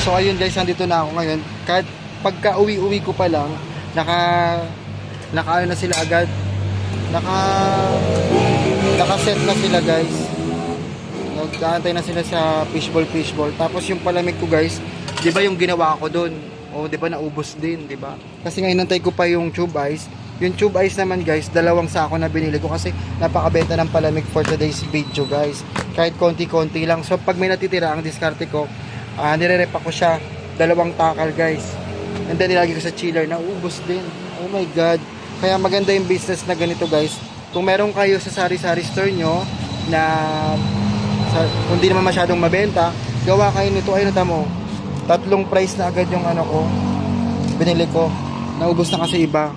So ayun guys, nandito na ako ngayon. Kahit pagka uwi-uwi ko pa lang, naka naka ano na sila agad. Naka naka-set na sila guys. Nagkaantay na sila sa fishball fishball. Tapos yung palamig ko guys, 'di ba yung ginawa ko doon? O 'di ba naubos din, 'di ba? Kasi ngayon nantay ko pa yung tube ice. Yung tube ice naman guys, dalawang sako na binili ko kasi napakabenta ng palamig for today's video guys. Kahit konti-konti lang. So pag may natitira ang diskarte ko, ah nire-repa ko siya. Dalawang takal guys. And then nilagay ko sa chiller na ubos din. Oh my god. Kaya maganda yung business na ganito guys. Kung meron kayo sa sari-sari store nyo na sa, kung di naman masyadong mabenta, gawa kayo nito. Ayun na mo. Tatlong price na agad yung ano ko. Binili ko. Naubos na kasi iba.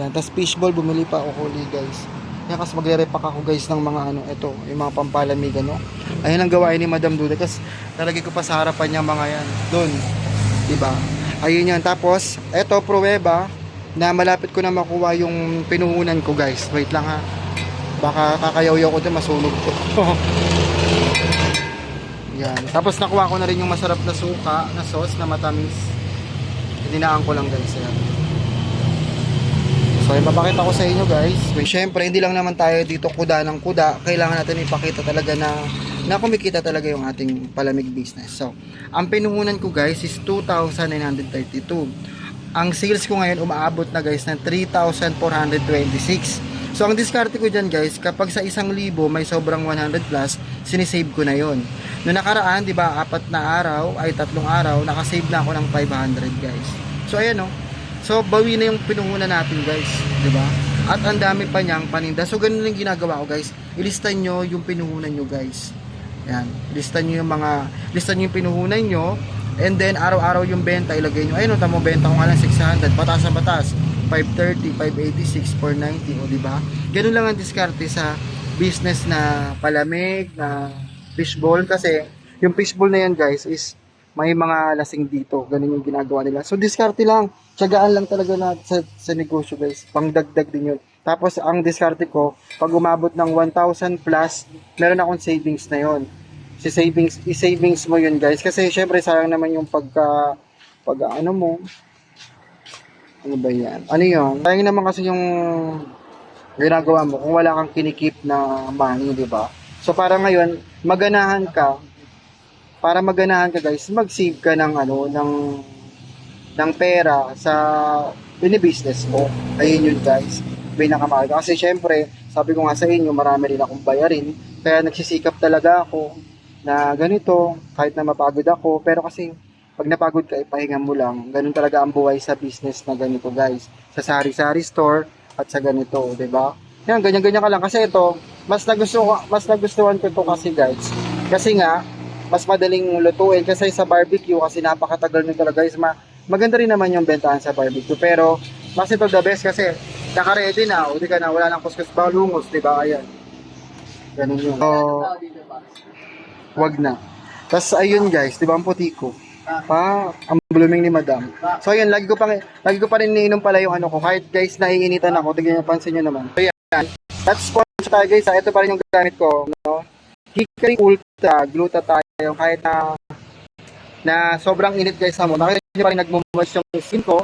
Yan. Tapos fishball, bumili pa ako huli guys. Yan kasi magre-repack ako guys ng mga ano, ito, yung mga pampalamig ano. Ayun ang gawain ni Madam Duda. Kasi nalagay ko pa sa harapan niya mga yan. Doon. Diba? Ayun yan. Tapos, eto, pruweba na malapit ko na makuha yung pinuhunan ko guys. Wait lang ha. Baka kakayaw-yaw ko din, masunog ko. yan. Tapos nakuha ko na rin yung masarap na suka, na sauce, na matamis. Hininaan ko lang guys. Ayan. So, yung mapakita ko sa inyo guys. Siyempre, hindi lang naman tayo dito kuda ng kuda. Kailangan natin ipakita talaga na na kumikita talaga yung ating palamig business. So, ang pinuhunan ko guys is 2,932. Ang sales ko ngayon umaabot na guys ng 3,426. So, ang diskarte ko dyan guys, kapag sa isang libo may sobrang 100 plus, sinisave ko na yon. Noong nakaraan, di ba, apat na araw, ay tatlong araw, nakasave na ako ng 500 guys. So, ayan o. So, bawi na yung pinuhunan natin guys. di ba? At ang dami pa niyang paninda. So, ganun lang ginagawa ko guys. Ilista nyo yung pinuhunan nyo guys. Yan. Lista nyo yung mga, lista nyo yung pinuhunan nyo. And then, araw-araw yung benta, ilagay nyo. Ayun, tamo benta ko nga lang 600. Batas sa batas. 530, 586, 490. O, di ba? Ganun lang ang diskarte sa business na palamig, na fishball. Kasi, yung fishball na yan, guys, is may mga lasing dito. Ganun yung ginagawa nila. So, diskarte lang. Tiyagaan lang talaga na sa, sa negosyo, guys. Pangdagdag din yun. Tapos, ang diskarte ko, pag umabot ng 1,000 plus, meron akong savings na yon si savings i-savings mo yun guys. Kasi syempre sayang naman yung pagka pag ano mo. Ano ba yan? Ano yun? Sayang naman kasi yung ginagawa mo kung wala kang kinikip na money di ba? So para ngayon maganahan ka. Para maganahan ka guys mag-save ka ng ano ng ng pera sa binibusiness mo. Ayun yun guys pinakamahal kasi syempre sabi ko nga sa inyo marami rin akong bayarin kaya nagsisikap talaga ako na ganito, kahit na mapagod ako, pero kasi pag napagod ka, ipahinga mo lang. Ganun talaga ang buhay sa business na ganito, guys. Sa sari-sari store at sa ganito, ba? Yan, ganyan-ganyan ka lang. Kasi ito, mas nagusto, mas nagustuhan ko ito kasi, guys. Kasi nga, mas madaling lutuin kasi sa barbecue kasi napakatagal nito talaga guys. Ma maganda rin naman yung bentahan sa barbecue pero mas ito the best kasi naka-ready na o di ka na wala nang kuskus balungos, di ba? Ayan. Ganun yun. So, wag na. Tapos ayun guys, 'di ba ang puti ko? Pa, ang blooming ni Madam. So ayun, lagi ko pa lagi ko pa rin iniinom pala yung ano ko. Kahit guys naiinitan ako, tingnan niyo pansin niyo naman. So yan. That's sponsor tayo guys. ah. Ito pa rin yung gamit ko, no? Hickory Ultra Glutathione kahit na na sobrang init guys mo. Nakita niyo pa rin nagmumush yung skin ko.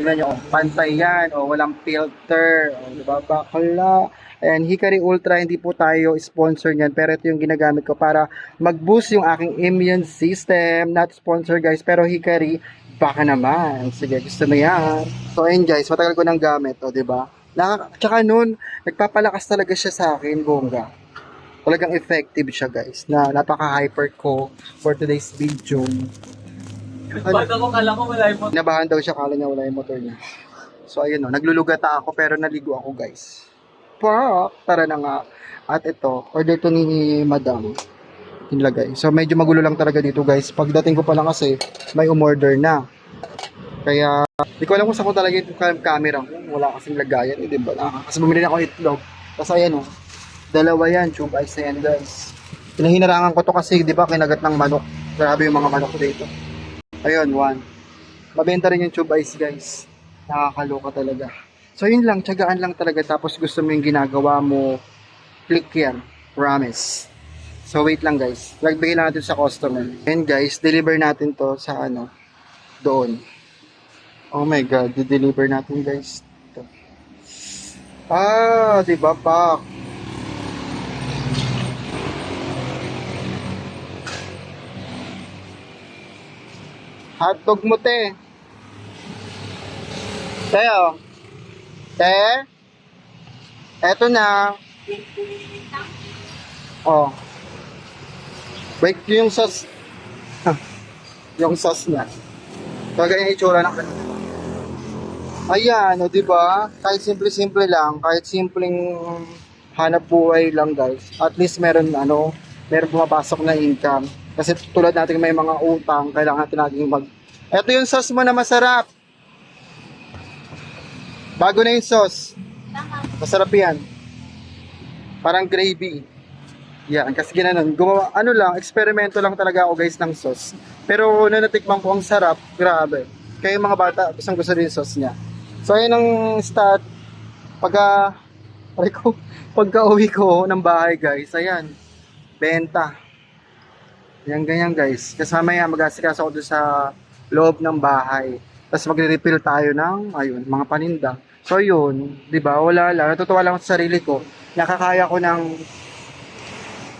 Tingnan niyo, oh, pantay yan, oh, walang filter, oh, di ba? Bakla. Ayan, Hickory Ultra, hindi po tayo sponsor niyan, pero ito yung ginagamit ko para mag-boost yung aking immune system. Not sponsor guys, pero Hickory, baka naman. Sige, gusto mo yan. So ayun guys, matagal ko nang gamit, oh, di ba? Nakaka- Tsaka nun, nagpapalakas talaga siya sa akin, bongga. Talagang effective siya guys, na napaka-hyper ko for today's video. Bago ko kala ko wala yung motor. Nabahan daw siya, kala niya wala yung motor niya. So, ayun o, naglulugata ako pero naligo ako guys. Pak! Tara na nga. At ito, order to ni Madam. Inlagay. So, medyo magulo lang talaga dito guys. Pagdating ko pa lang kasi, may umorder na. Kaya, di ko alam kung saan ko talaga yung cam- camera. Wala kasing lagayan, eh, di ba? Ah, Kasi bumili na ako itlog. Tapos ayan o, dalawa yan, tube ice na yan guys. Pinahinarangan ko to kasi, di ba, kinagat ng manok. Grabe yung mga manok dito. Ayun, one. Mabenta rin yung tube ice, guys. Nakakaloka talaga. So, yun lang. Tiyagaan lang talaga. Tapos gusto mo yung ginagawa mo. Click yan. Promise. So wait lang guys. Nagbigay lang natin sa customer. And guys, deliver natin to sa ano, doon. Oh my god, di-deliver natin guys. Ito. Ah, di ba pak? Hotdog mo te. Te oh. Te. Eto na. Oh. Wait, yung sauce. yung sauce niya. So, ganyan itsura ng kanila. Ayan, o, di ba? Kahit simple-simple lang, kahit simpleng hanap buhay lang, guys. At least meron, ano, meron pumapasok na income. Kasi tulad natin may mga utang, kailangan natin natin mag... Ito yung sauce mo na masarap. Bago na yung sauce. Masarap yan. Parang gravy. Yan, kasi ginanon. Gumawa, ano lang, eksperimento lang talaga ako guys ng sauce. Pero na ko ang sarap, grabe. Kaya yung mga bata, gustong gusto rin yung sauce niya. So, ayun ang start. Pagka, aray ko, pagka uwi ko ng bahay guys, ayan, benta. Yan, ganyan guys. Kasi mamaya mag-asikaso ako doon sa loob ng bahay. Tapos magre-refill tayo ng, ayun, mga paninda. So yun, di ba? Wala lang. Natutuwa lang sa sarili ko. Nakakaya ko ng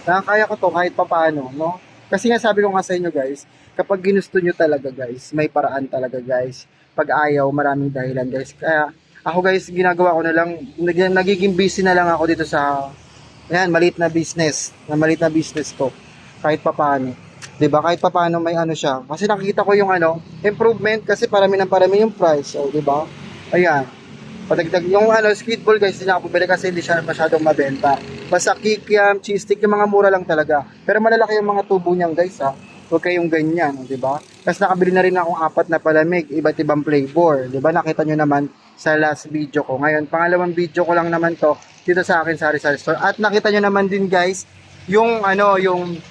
nakakaya ko to kahit papaano, no? Kasi nga sabi ko nga sa inyo guys, kapag ginusto nyo talaga guys, may paraan talaga guys. Pag ayaw, maraming dahilan guys. Kaya ako guys, ginagawa ko na lang, nag- nagiging busy na lang ako dito sa, ayan, maliit na business, na maliit na business ko. Kahit papaano. 'Di ba Kahit papaano may ano siya. Kasi nakikita ko yung ano, improvement kasi parami ng parami yung price. O, 'di ba Ayan. Padagdag yung ano, skidball guys, hindi na ako bumili kasi hindi siya masyadong mabenta. Basta kikiam, cheese stick, yung mga mura lang talaga. Pero malalaki yung mga tubo niyan guys ha. Huwag kayong ganyan, di ba? Tapos nakabili na rin akong apat na palamig, iba't ibang flavor. Di ba? Nakita nyo naman sa last video ko. Ngayon, pangalawang video ko lang naman to dito sa akin sa Rizal Store. At nakita nyo naman din guys, yung ano, yung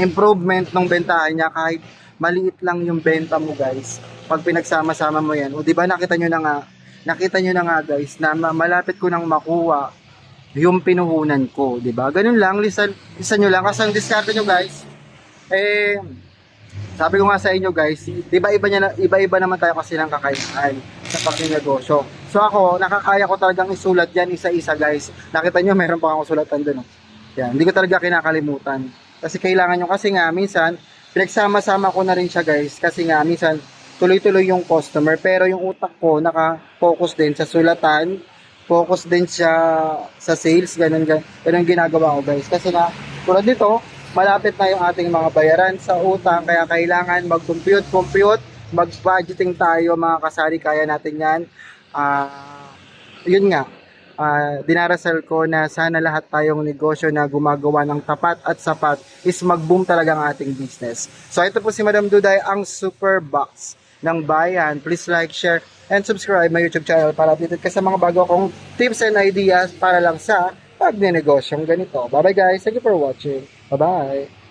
improvement ng bentahan niya kahit maliit lang yung benta mo guys. Pag pinagsama-sama mo yan. O di ba nakita nyo na nga nakita nyo na nga guys na ma- malapit ko nang makuha yung pinuhunan ko di ba? Ganun lang lisan lisan nyo lang. Kasi ang diskarte nyo guys eh sabi ko nga sa inyo guys di ba iba niya na, iba-iba naman tayo kasi ng kakayahan sa pagnegosyo so ako nakakaya ko talagang isulat yan isa-isa guys. Nakita nyo meron pa akong sulatan doon oh. yan hindi ko talaga kinakalimutan kasi kailangan nyo. Kasi nga minsan pinagsama-sama ko na rin siya guys. Kasi nga minsan tuloy-tuloy yung customer. Pero yung utak ko naka-focus din sa sulatan. Focus din siya sa sales. Ganun ganun, ginagawa ko guys. Kasi nga tulad nito malapit na yung ating mga bayaran sa utang. Kaya kailangan mag-compute compute. Mag-budgeting tayo mga kasari. Kaya natin yan. Ah yun nga ah, dinarasal ko na sana lahat tayong negosyo na gumagawa ng tapat at sapat is mag-boom talaga ang ating business. So ito po si Madam Duday, ang Super Box ng bayan. Please like, share, and subscribe my YouTube channel para updated ka sa mga bago kong tips and ideas para lang sa pagnenogosyong ganito. Bye bye guys. Thank you for watching. Bye bye.